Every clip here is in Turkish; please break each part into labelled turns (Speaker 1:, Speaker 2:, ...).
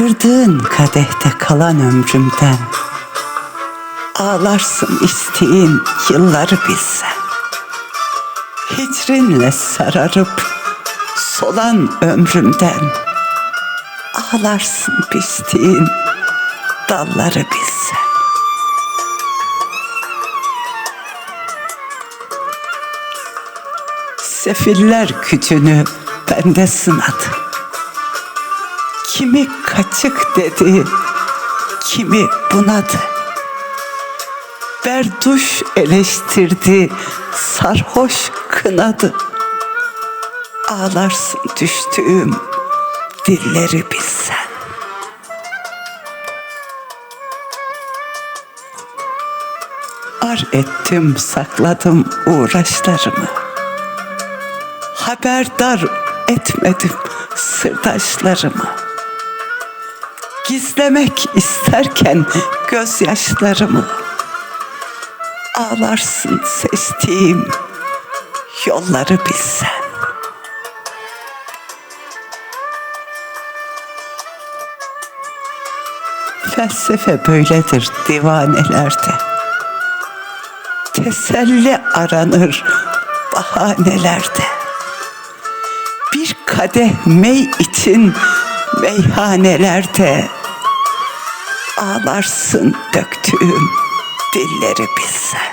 Speaker 1: Kırdığın kadehte kalan ömrümden Ağlarsın içtiğin yılları bilsen. Hicrinle sararıp solan ömrümden Ağlarsın biçtiğin dalları bilsen. Sefiller gücünü bende sınadı Kimi kaçık dedi, kimi bunadı. Berduş eleştirdi, sarhoş kınadı. Ağlarsın düştüğüm dilleri bilsen. Ar ettim, sakladım uğraşlarımı. Haberdar etmedim sırdaşlarımı. Gizlemek isterken gözyaşlarımı Ağlarsın seçtiğim yolları bilsen. Felsefe böyledir divanelerde. Teselli aranır bahanelerde. Bir kadeh mey için meyhanelerde Ağlarsın döktüğüm dilleri bilsen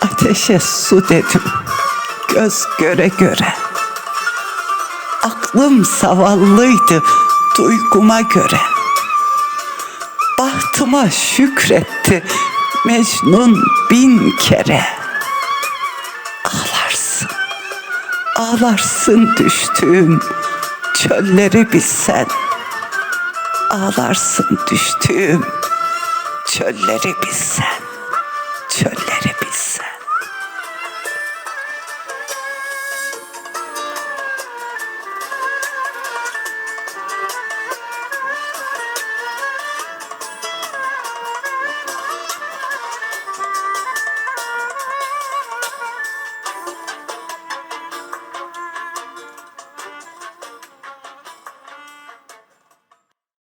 Speaker 1: Ateşe su dedim göz göre göre. Aklım zavallıydı duyguma göre. Bahtıma şükretti Mecnun bin kere Ağlarsın düştüğüm çölleri bilsen. Ağlarsın düştüğüm çölleri bilsen